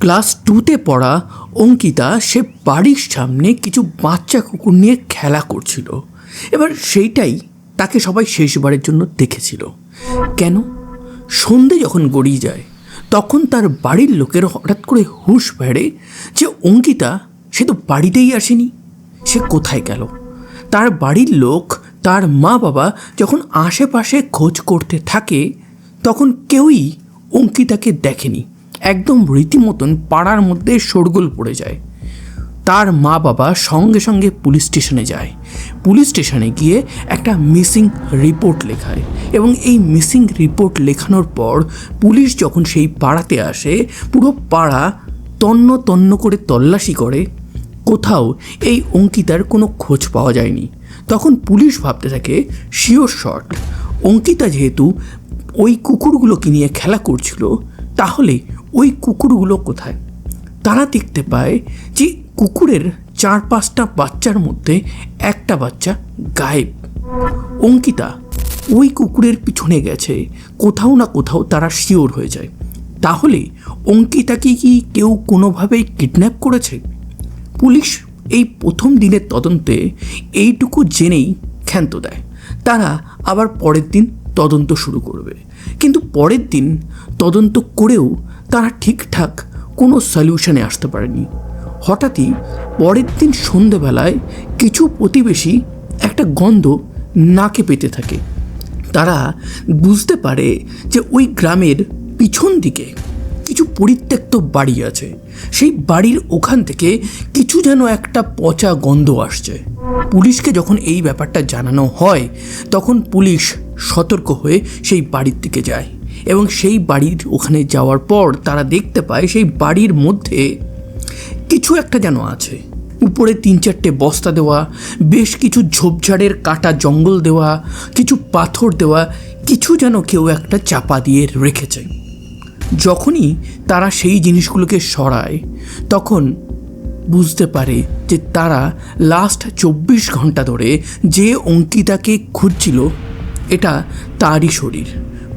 Class টুতে পড়া অঙ্কিতা সে বাড়ির সামনে কিছু বাচ্চা কুকুর নিয়ে খেলা করছিল। এবার সেইটাই তাকে সবাই শেষবারের জন্য দেখেছিল। কেন? সন্ধে যখন গড়িয়ে যায়, তখন তার বাড়ির লোকের হঠাৎ করে হুঁশ বেড়ে যে অঙ্কিতা সে তো বাড়িতেই আসেনি। সে কোথায় গেল? তার বাড়ির লোক, তার মা বাবা যখন আশেপাশে খোঁজ করতে থাকে, তখন কেউই অঙ্কিতাকে দেখেনি। একদম রীতিমতন পাড়ার মধ্যে শোরগোল পড়ে যায়। তার মা বাবা সঙ্গে সঙ্গে পুলিশ স্টেশনে যায়। পুলিশ স্টেশনে গিয়ে একটা মিসিং রিপোর্ট লেখায় এবং এই মিসিং রিপোর্ট লেখানোর পর পুলিশ যখন সেই পাড়াতে আসে, পুরো পাড়া তন্ন তন্ন করে তল্লাশি করে। কোথাও এই অঙ্কিতার কোনো খোঁজ পাওয়া যায়নি। তখন পুলিশ ভাবতে থাকে শিওর শট অঙ্কিতা যেহেতু ওই কুকুরগুলোকে নিয়ে খেলা করছিল, তাহলে ওই কুকুরগুলো কোথায়? তারা দেখতে পায় যে কুকুরের চার পাঁচটা বাচ্চার মধ্যে একটা বাচ্চা গায়েব। অঙ্কিতা ওই কুকুরের পিছনে গেছে, কোথাও না কোথাও তারা শিওর হয়ে যায়। তাহলে অঙ্কিতাকে কি কেউ কোনোভাবেই কিডন্যাপ করেছে? পুলিশ এই প্রথম দিনের তদন্তে এইটুকু জেনেই ক্ষান্ত দেয়। তারা আবার পরের দিন তদন্ত শুরু করবে। কিন্তু পরের দিন তদন্ত করেও তারা ঠিকঠাক কোনো সলিউশনে আসতে পারেনি। হঠাৎই পরের দিন সন্ধেবেলায় কিছু প্রতিবেশী একটা গন্ধ নাকে পেতে থাকে। তারা বুঝতে পারে যে ওই গ্রামের পিছন দিকে কিছু পরিত্যক্ত বাড়ি আছে। সেই বাড়ির ওখান থেকে কিছু যেন একটা পচা গন্ধ আসছে। পুলিশকে যখন এই ব্যাপারটা জানানো হয়, তখন পুলিশ সতর্ক হয়ে সেই বাড়ির দিকে যায়। এবং সেই বাড়ির ওখানে যাওয়ার পর তারা দেখতে পায় সেই বাড়ির মধ্যে কিছু একটা যেন আছে। উপরে তিন চারটে বস্তা দেওয়া, বেশ কিছু ঝোপঝাড়ের কাটা জঙ্গল দেওয়া, কিছু পাথর দেওয়া, কিছু যেন কেউ একটা চাপা দিয়ে রেখেছে। যখনই তারা সেই জিনিসগুলোকে সরায়, তখন বুঝতে পারে যে তারা লাস্ট চব্বিশ ঘণ্টা ধরে যে অঙ্কিতাকে খুঁজছিল, এটা তারই শরীর।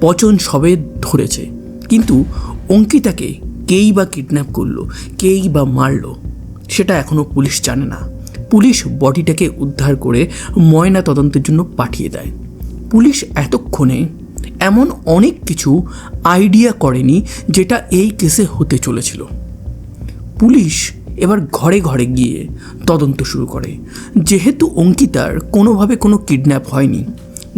পচন সবে ধরেছে। কিন্তু অঙ্কিতাকে কেই বা কিডন্যাপ করল, কেই বা মারলো, সেটা এখনও পুলিশ জানে না। পুলিশ বডিটাকে উদ্ধার করে ময়না তদন্তের জন্য পাঠিয়ে দেয়। পুলিশ এতক্ষণে এমন অনেক কিছু আইডিয়া করেনি যেটা এই কেসে হতে চলেছিল। পুলিশ এবার ঘরে ঘরে গিয়ে তদন্ত শুরু করে। যেহেতু অঙ্কিতার কোনোভাবে কোনো কিডন্যাপ হয়নি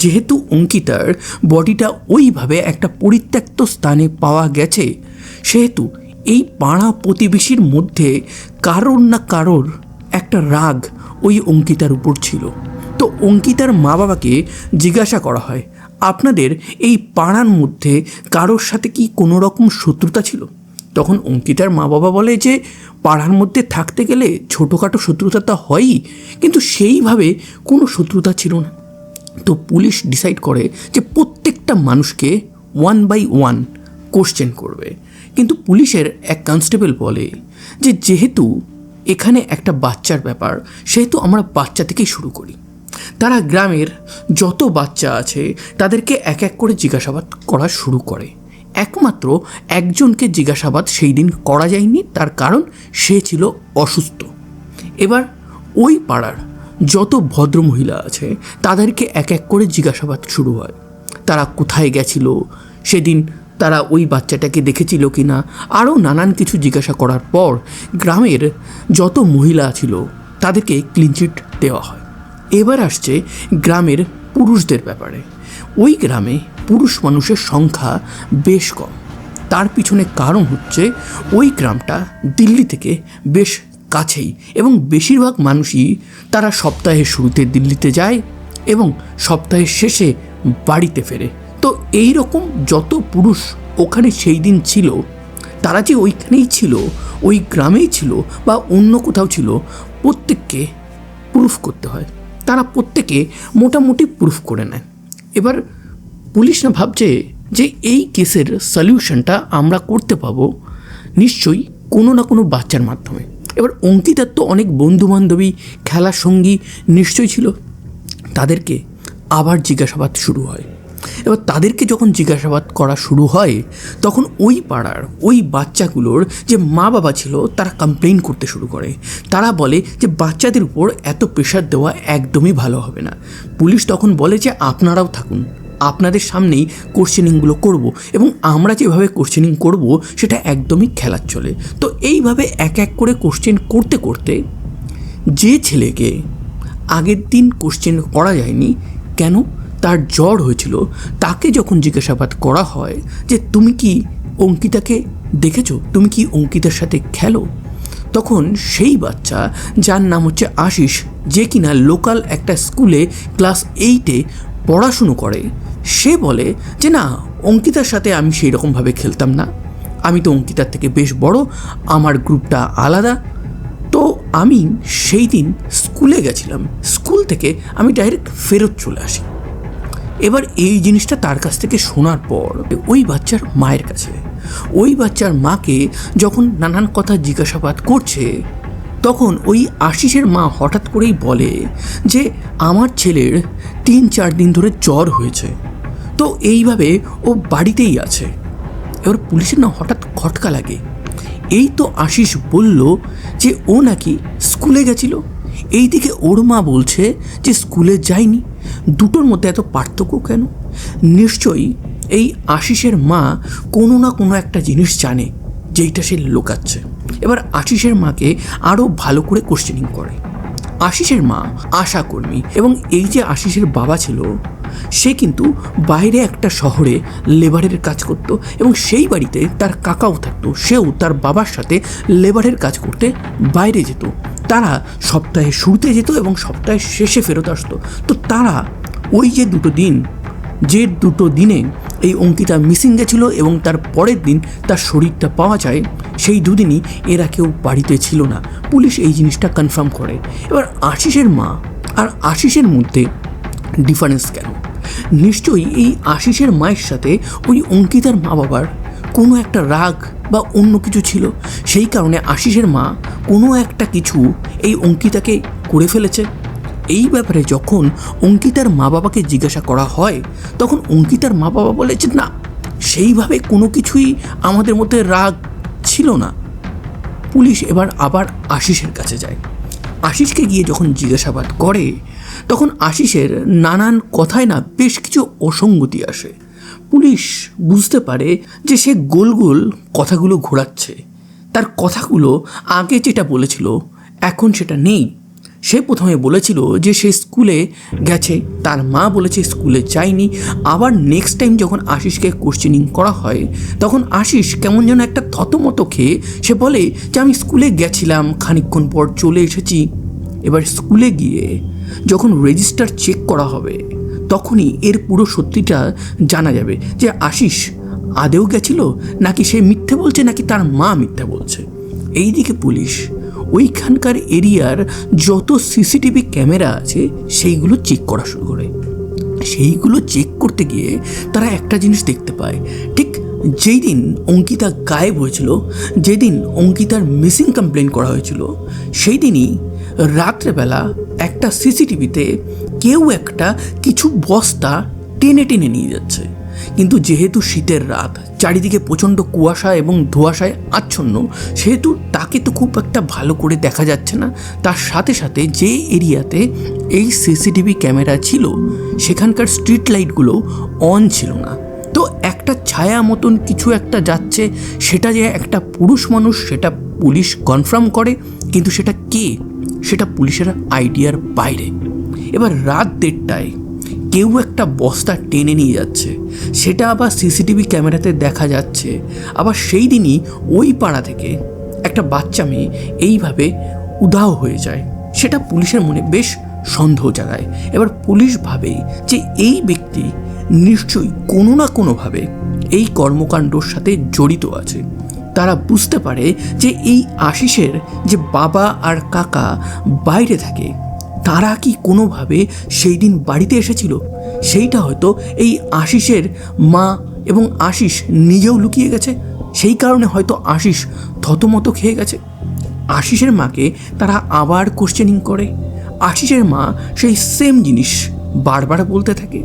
যেহেতু অঙ্কিতার বডিটা ওইভাবে একটা পরিত্যক্ত স্থানে পাওয়া গেছে, সেহেতু এই পাড়া প্রতিবেশীর মধ্যে কারোর না কারোর একটা রাগ ওই অঙ্কিতার উপর ছিল। তো অঙ্কিতার মা বাবাকে জিজ্ঞাসা করা হয়, আপনাদের এই পাড়ার মধ্যে কারোর সাথে কি কোনো রকম শত্রুতা ছিল? তখন অঙ্কিতার মা বাবা বলে যে, পাড়ার মধ্যে থাকতে গেলে ছোটোখাটো শত্রুতা তো হয়ই, কিন্তু সেইভাবে কোনো শত্রুতা ছিল না। তো পুলিশ ডিসাইড করে যে প্রত্যেকটা মানুষকে ওয়ান বাই ওয়ান কোশ্চেন করবে। কিন্তু পুলিশের এক কনস্টেবল বলে যে যেহেতু এখানে একটা বাচ্চার ব্যাপার, সেহেতু আমরা বাচ্চা থেকেই শুরু করি। তারা গ্রামের যত বাচ্চা আছে, তাদেরকে এক এক করে জিজ্ঞাসাবাদ করা শুরু করে। একমাত্র একজনকে জিজ্ঞাসাবাদ সেই দিন করা যায়নি, তার কারণ সে ছিল অসুস্থ। এবার ওই পাড়ার যত ভদ্র মহিলা আছে, তাদেরকে এক এক করে জিজ্ঞাসাবাদ শুরু হয়। তারা কোথায় গেছিল? সেদিন তারা ওই বাচ্চাটাকে দেখেছিল কি না আরও নানান কিছু জিজ্ঞাসা করার পর গ্রামের যত মহিলা ছিল, তাদেরকে ক্লিনচিট দেওয়া হয়। এবার আসছে গ্রামের পুরুষদের ব্যাপারে। ওই গ্রামে পুরুষ মানুষের সংখ্যা বেশ কম। তার পিছনে কারণ হচ্ছে, ওই গ্রামটা দিল্লি থেকে বেশ কাছেই এবং বেশিরভাগ মানুষই তারা সপ্তাহের শুরুতে দিল্লিতে যায় এবং সপ্তাহের শেষে বাড়িতে ফেরে। তো এই রকম যত পুরুষ ওখানে সেই দিন ছিল, তারা যে ওইখানেই ছিল, ওই গ্রামেই ছিল বা অন্য কোথাও ছিল, প্রত্যেককে প্রুফ করতে হয়। তারা প্রত্যেকে মোটামুটি প্রুফ করে নেয়। এবার পুলিশ না ভাবছে যে এই কেসের সলিউশনটা আমরা করতে পাবো নিশ্চয়ই কোনো না কোনো বাচ্চার মাধ্যমে। এবার অঙ্কিতার তো অনেক বন্ধু বান্ধবী খেলার সঙ্গী নিশ্চয়ই ছিল। তাদেরকে আবার জিজ্ঞাসাবাদ শুরু হয়। এবার তাদেরকে যখন জিজ্ঞাসাবাদ করা শুরু হয়, তখন ওই পাড়ার ওই বাচ্চাগুলোর যে মা বাবা ছিল, তারা কমপ্লেন করতে শুরু করে। তারা বলে যে, বাচ্চাদের উপর এত প্রেশার দেওয়া একদমই ভালো হবে না। পুলিশ তখন বলে যে, আপনারাও থাকুন। আপনাদের সামনেই কোশ্চেনিংগুলো করব এবং আমরা যেভাবে কোশ্চেনিং করব, সেটা একদমই খেলার চলে। তো এইভাবে এক এক করে কোশ্চেন করতে করতে যে ছেলেকে আগের দিন কোশ্চেন করা যায়নি, কেন? তার জ্বর হয়েছিল, তাকে যখন জিজ্ঞাসাবাদ করা হয় যে, তুমি কি অঙ্কিতাকে দেখেছ? তুমি কি অঙ্কিতার সাথে খেলো? তখন সেই বাচ্চা, যার নাম হচ্ছে আশিস, যে কিনা লোকাল একটা স্কুলে ক্লাস এইটে পড়াশুনো করে সে বলে যে, না, অঙ্কিতার সাথে আমি সেই রকমভাবে খেলতাম না। আমি তো অঙ্কিতার থেকে বেশ বড়, আমার গ্রুপটা আলাদা। তো আমি সেই দিন স্কুলে গেছিলাম। স্কুল থেকে আমি ডাইরেক্ট ফেরত চলে আসি। এবার এই জিনিসটা তার কাছ থেকে শোনার পর, ওই বাচ্চার মায়ের কাছে, ওই বাচ্চার মাকে যখন নানান কথা জিজ্ঞাসাবাদ করছে তখন ওই আশিসের মা হঠাৎ করেই বলে যে, আমার ছেলের তিন চার দিন ধরে জ্বর হয়েছে। তো এইভাবে ও বাড়িতেই আছে। এবার পুলিশের না হঠাৎ খটকা লাগে। এই তো আশিস বলল যে, ও নাকি স্কুলে গেছিল। এইদিকে ওর মা বলছে যে, স্কুলে যায়নি। দুটোর মধ্যে এত পার্থক্য কেন? নিশ্চয়ই এই আশিসের মা কোনো না কোনো একটা জিনিস জানে, যেইটা সে লুকাচ্ছে। এবার আশিসের মাকে আরও ভালো করে কোশ্চেনিং করে। আশিসের মা, আশা কর্মী এবং এই যে আশিসের বাবা ছিল, সে কিন্তু বাইরে একটা শহরে লেবারের কাজ করত এবং সেই বাড়িতে তার কাকাও থাকতো, সেও তার বাবার সাথে লেবারের কাজ করতে বাইরে যেত। তারা সপ্তাহে শুরুতে যেত এবং সপ্তাহের শেষে ফেরত আসতো। তো তারা ওই যে দুটো দিন, যে দুটো দিনে এই অঙ্কিতা মিসিং গেছিল এবং তার পরের দিন তার শরীরটা পাওয়া যায়, সেই দুদিনই এরা কেউ বাড়িতে ছিল না। পুলিশ এই জিনিসটা কনফার্ম করে। এবার আশিসের মা আর আশিসের মধ্যে ডিফারেন্স কেন? নিশ্চয়ই এই আশিসের মায়ের সাথে ওই অঙ্কিতার মা বাবার কোনো একটা রাগ বা অন্য কিছু ছিল? সেই কারণে আশিসের মা কোনো একটা কিছু এই অঙ্কিতাকে করে ফেলেছে। এই ব্যাপারে যখন অঙ্কিতার মা বাবাকে জিজ্ঞাসা করা হয়, তখন অঙ্কিতার মা বাবা বলে যে না, সেইভাবে কোনো কিছুই আমাদের মধ্যে রাগ ছিল না। পুলিশ এবার আবার আশিসের কাছে যায়। আশিসকে গিয়ে যখন জিজ্ঞাসাবাদ করে, তখন আশিসের নানান কথায় না বেশ কিছু অসঙ্গতি আসে। পুলিশ বুঝতে পারে যে সে গোল গোল কথাগুলো ঘোরাচ্ছে। তার কথাগুলো আগে যেটা বলেছিল, এখন সেটা নেই। সে প্রথমে বলেছিল যে সে স্কুলে গেছে, তার মা বলেছে স্কুলে যায়নি। আবার নেক্সট টাইম যখন আশিসকে কোশ্চেনিং করা হয়, তখন আশিস কেমন যেন একটা থতমত খেয়ে সে বলে যে, আমি স্কুলে গেছিলাম, খানিকক্ষণ পর চলে এসেছি। এবার স্কুলে গিয়ে যখন রেজিস্টার চেক করা হবে, তখনই এর পুরো সত্যিটা জানা যাবে যে আশিস আদেও গেছিল, নাকি সে মিথ্যে বলছে, নাকি তার মা মিথ্যে বলছে। এইদিকে পুলিশ ওইখানকার এরিয়ার যত সিসিটিভি ক্যামেরা আছে, সেইগুলো চেক করা শুরু করে। সেইগুলো চেক করতে গিয়ে তারা একটা জিনিস দেখতে পায়। ঠিক যেই দিন অঙ্কিতা গায়েব হয়েছিল, যেদিন অঙ্কিতার মিসিং কমপ্লেন করা হয়েছিল সেই দিনই রাত্রেবেলা একটা সিসিটিভিতে কেউ একটা কিছু বস্তা টেনে টেনে নিয়ে যাচ্ছে। কিন্তু যেহেতু শীতের রাত, চারিদিকে প্রচণ্ড কুয়াশা এবং ধোঁয়াশায় আচ্ছন্ন, সেহেতু তাকে তো খুব একটা ভালো করে দেখা যাচ্ছে না। তার সাথে সাথে যে এরিয়াতে এই সিসিটিভি ক্যামেরা ছিল, সেখানকার স্ট্রিট লাইটগুলো অন ছিল না। তো একটা ছায়া মতন কিছু একটা যাচ্ছে, সেটা যে একটা পুরুষ মানুষ, সেটা পুলিশ কনফার্ম করে, কিন্তু সেটা কে? সেটা পুলিশের আইডিয়ার বাইরে। এবার রাত দেড়টায় কেউ একটা বস্তা টেনে নিয়ে যাচ্ছে। সেটা আবার সিসিটিভি ক্যামেরাতে দেখা যাচ্ছে। আবার সেই দিনই ওই পাড়া থেকে একটা বাচ্চা মেয়ে এইভাবে উধাও হয়ে যায়। সেটা পুলিশের মনে বেশ সন্দেহ জাগায়। এবার পুলিশ ভাবে যে এই ব্যক্তি নিশ্চয়ই কোনো না কোনোভাবে এই কর্মকাণ্ডর সাথে জড়িত আছে। তারা বুঝতে পারে যে এই আশিসের যে বাবা আর কাকা বাইরে থাকে তারা কি কোনোভাবে সেই দিন বাড়িতে এসেছিল? সেইটা হয়তো এই আশিসের মা এবং আশিস নিজেও লুকিয়ে গেছে। সেই কারণে হয়তো আশিস থতমত খেয়ে গেছে। আশিসের মাকে তারা আবার কোশ্চেনিং করে। আশিসের মা সেই সেম জিনিস বারবার বলতে থাকে।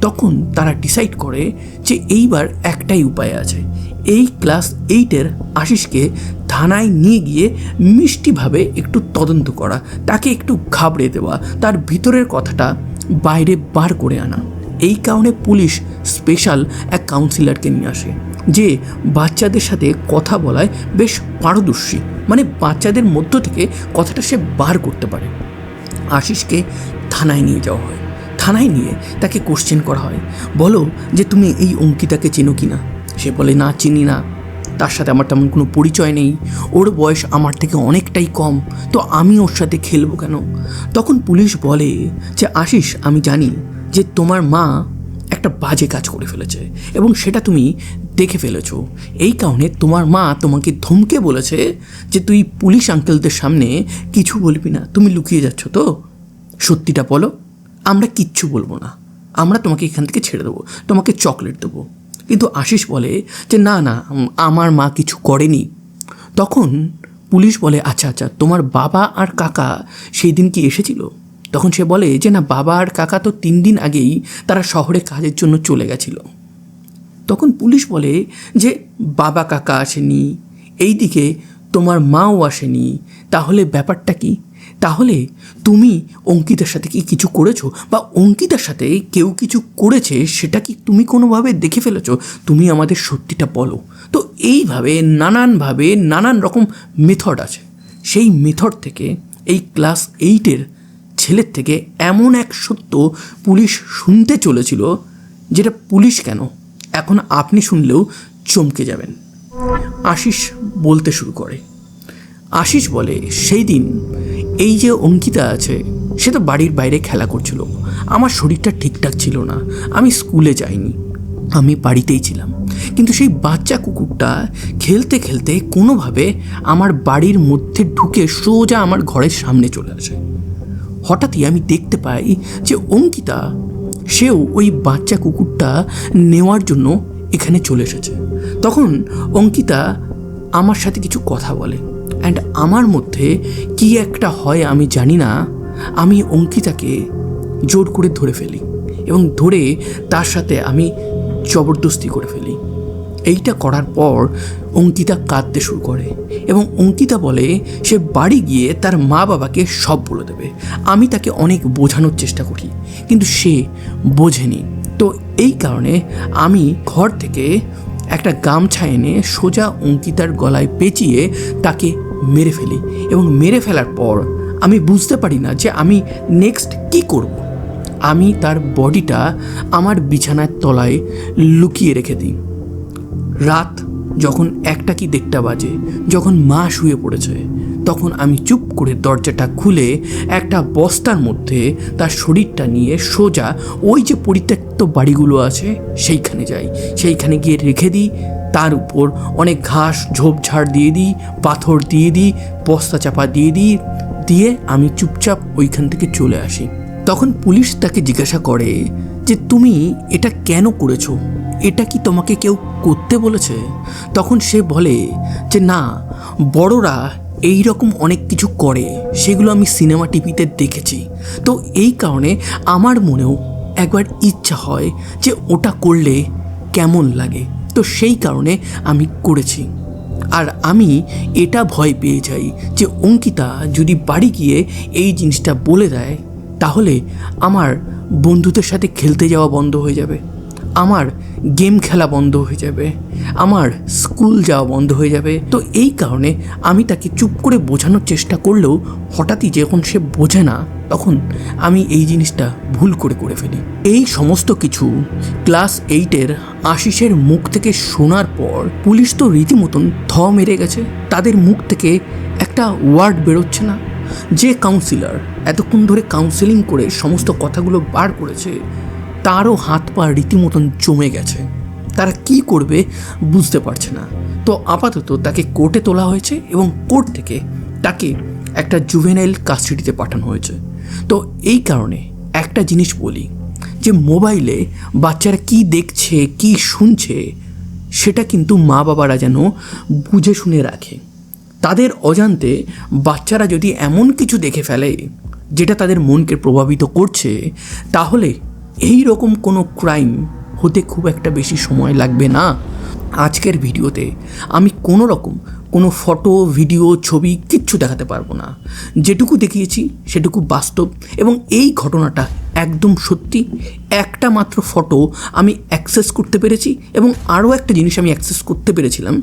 তখন তারা ডিসাইড করে যে এইবার একটাই উপায় আছে। এই ক্লাস এইটের আশিসকে থানায় নিয়ে গিয়ে মিষ্টিভাবে একটু তদন্ত করা, তাকে একটু ঘাবড়ে দেওয়া, তার ভিতরের কথাটা বাইরে বার করে আনা। এই কারণে পুলিশ স্পেশাল এক কাউন্সিলরকে নিয়ে আসে, যে বাচ্চাদের সাথে কথা বলায় বেশ পারদর্শী মানে বাচ্চাদের মধ্য থেকে কথাটা সে বার করতে পারে। আশিসকে থানায় নিয়ে যাওয়া হয়। থানায় নিয়ে তাকে কোশ্চেন করা হয়। বলো যে, তুমি এই অঙ্কিতাকে চেনো কি না সে বলে, না, চিনি না। তার সাথে আমার তেমন কোনো পরিচয় নেই। ওর বয়স আমার থেকে অনেকটাই কম। তো আমি ওর সাথে খেলব কেন? তখন পুলিশ বলে যে, আশিস, আমি জানি যে তোমার মা একটা বাজে কাজ করে ফেলেছে এবং সেটা তুমি দেখে ফেলেছো। এই কারণে তোমার মা তোমাকে ধমকে বলেছে যে, তুই পুলিশ আঙ্কেলদের সামনে কিছু বলবি না। তুমি লুকিয়ে যাচ্ছ তো। সত্যিটা বলো। আমরা কিচ্ছু বলব না। আমরা তোমাকে এখান থেকে ছেড়ে দেবো। তোমাকে চকলেট দেবো। কিন্তু আশিস বলে যে, না না আমার মা কিছু করেনি। তখন পুলিশ বলে আচ্ছা আচ্ছা তোমার বাবা আর কাকা সেই দিন কি এসেছিল? তখন সে বলে যে, না, বাবা আর কাকা তো তিন দিন আগেই তারা শহরে কাজের জন্য চলে গেছিল। তখন পুলিশ বলে যে, বাবা কাকা আসেনি, এইদিকে তোমার মাও আসেনি, তাহলে ব্যাপারটা কি? তাহলে তুমি অঙ্কিতার সাথে কি কিছু করেছ? বা অঙ্কিতার সাথে কেউ কিছু করেছে সেটা কি তুমি কোনোভাবে দেখে ফেলেছো? তুমি আমাদের সত্যিটা বলো। তো এইভাবে নানানভাবে নানান রকম মেথড আছে। সেই মেথড থেকে এই ক্লাস এইটের ছেলের থেকে এমন এক সত্য পুলিশ শুনতে চলেছিল, যেটা পুলিশ কেন? এখন আপনি শুনলেও চমকে যাবেন। আশিস বলতে শুরু করে। আশিস বলে, সেই দিন এই যে অঙ্কিতা আছে, সে তো বাড়ির বাইরে খেলা করছিল। আমার শরীরটা ঠিকঠাক ছিল না, আমি স্কুলে যাইনি, আমি বাড়িতেই ছিলাম। কিন্তু সেই বাচ্চা কুকুরটা খেলতে খেলতে কোনোভাবে আমার বাড়ির মধ্যে ঢুকে সোজা আমার ঘরের সামনে চলে আসে। হঠাৎই আমি দেখতে পাই যে অঙ্কিতা, সেও ওই বাচ্চা কুকুরটা নেওয়ার জন্য এখানে চলে এসেছে। তখন অঙ্কিতা আমার সাথে কিছু কথা বলে। অ্যান্ড আমার মধ্যে কি একটা হয় আমি জানি না। আমি অঙ্কিতাকে জোর করে ধরে ফেলি এবং ধরে তার সাথে আমি জবরদস্তি করে ফেলি। এইটা করার পর অঙ্কিতা কাঁদতে শুরু করে এবং অঙ্কিতা বলে, সে বাড়ি গিয়ে তার মা বাবাকে সব বলে দেবে। আমি তাকে অনেক বোঝানোর চেষ্টা করি, কিন্তু সে বোঝেনি। তো এই কারণে আমি ঘর থেকে একটা গামছা এনে সোজা অঙ্কিতার গলায় পেঁচিয়ে তাকে মেরে ফেলি এবং মেরে ফেলার পর আমি বুঝতে পারি না যে আমি নেক্সট কি করব। আমি তার বডিটা আমার বিছানার তলায় লুকিয়ে রেখে দিই। রাত যখন একটা কি দেড়টা বাজে, যখন মা শুয়ে পড়েছে তখন আমি চুপ করে দরজাটা খুলে একটা বস্তার মধ্যে তার শরীরটা নিয়ে সোজা ওই যে পরিত্যক্ত বাড়িগুলো আছে, সেইখানে যাই। সেইখানে গিয়ে রেখে দিই। তার উপর অনেক ঘাস ঝোপঝাড় দিয়ে দিই, পাথর দিয়ে দিই, বস্তা চাপা দিয়ে দিই, দিয়ে আমি চুপচাপ ওইখান থেকে চলে আসি। তখন পুলিশ তাকে জিজ্ঞাসা করে যে, তুমি এটা কেন করেছ? এটা কি তোমাকে কেউ করতে বলেছে? তখন সে বলে যে, না, বড়রা এই রকম অনেক কিছু করে, সেগুলো আমি সিনেমা টিভিতে দেখেছি। তো এই কারণে আমার মনেও একবার ইচ্ছা হয় যে ওটা করলে কেমন লাগে। তো সেই কারণে আমি করেছি। আর আমি এটা ভয় পেয়ে যাই যে অঙ্কিতা যদি বাড়ি গিয়ে এই জিনিসটা বলে দেয়, তাহলে আমার বন্ধুদের সাথে খেলতে যাওয়া বন্ধ হয়ে যাবে। আমার গেম খেলা বন্ধ হয়ে যাবে, আমার স্কুল যাওয়া বন্ধ হয়ে যাবে। তো এই কারণে আমি তাকে চুপ করে বোঝানোর চেষ্টা করলেও হঠাৎই যখন সে বোঝে না, তখন আমি এই জিনিসটা ভুল করে করে ফেলি। এই সমস্ত কিছু ক্লাস এইটের আশিসের মুখ থেকে শোনার পর পুলিশ তো রীতিমতন থ মেরে গেছে। তাদের মুখ থেকে একটা ওয়ার্ড বেরোচ্ছে না। যে কাউন্সিলর এতক্ষণ ধরে কাউন্সেলিং করে সমস্ত কথাগুলো বার করেছে তারও হাত পা রীতিমতন জমে গেছে। তারা কি করবে বুঝতে পারছে না। তো আপাতত তাকে কোর্টে তোলা হয়েছে এবং কোর্ট থেকে তাকে একটা জুভেনাইল কাস্টাডিতে পাঠানো হয়েছে। তো এই কারণে একটা জিনিস বলি, যে মোবাইলে বাচ্চারা কি দেখছে, কি শুনছে, সেটা কিন্তু মা বাবারা যেন বুঝে শুনে রাখে। তাদের অজান্তে বাচ্চারা যদি এমন কিছু দেখে ফেলে, যেটা তাদের মনকে প্রভাবিত করছে, তাহলে এই রকম কোনো ক্রাইম হতে খুব একটা বেশি সময় লাগবে না। আজকের ভিডিওতে আমি কোনো রকম কোনো ফটো ভিডিও ছবি কিচ্ছু দেখাতে পারব না। যেটুকু দেখিয়েছি সেটুকু বাস্তব এবং এই ঘটনাটা একদম সত্যি। একটা মাত্র ফটো আমি অ্যাক্সেস করতে পেরেছি এবং আরও একটা জিনিস আমি অ্যাক্সেস করতে পেরেছিলাম।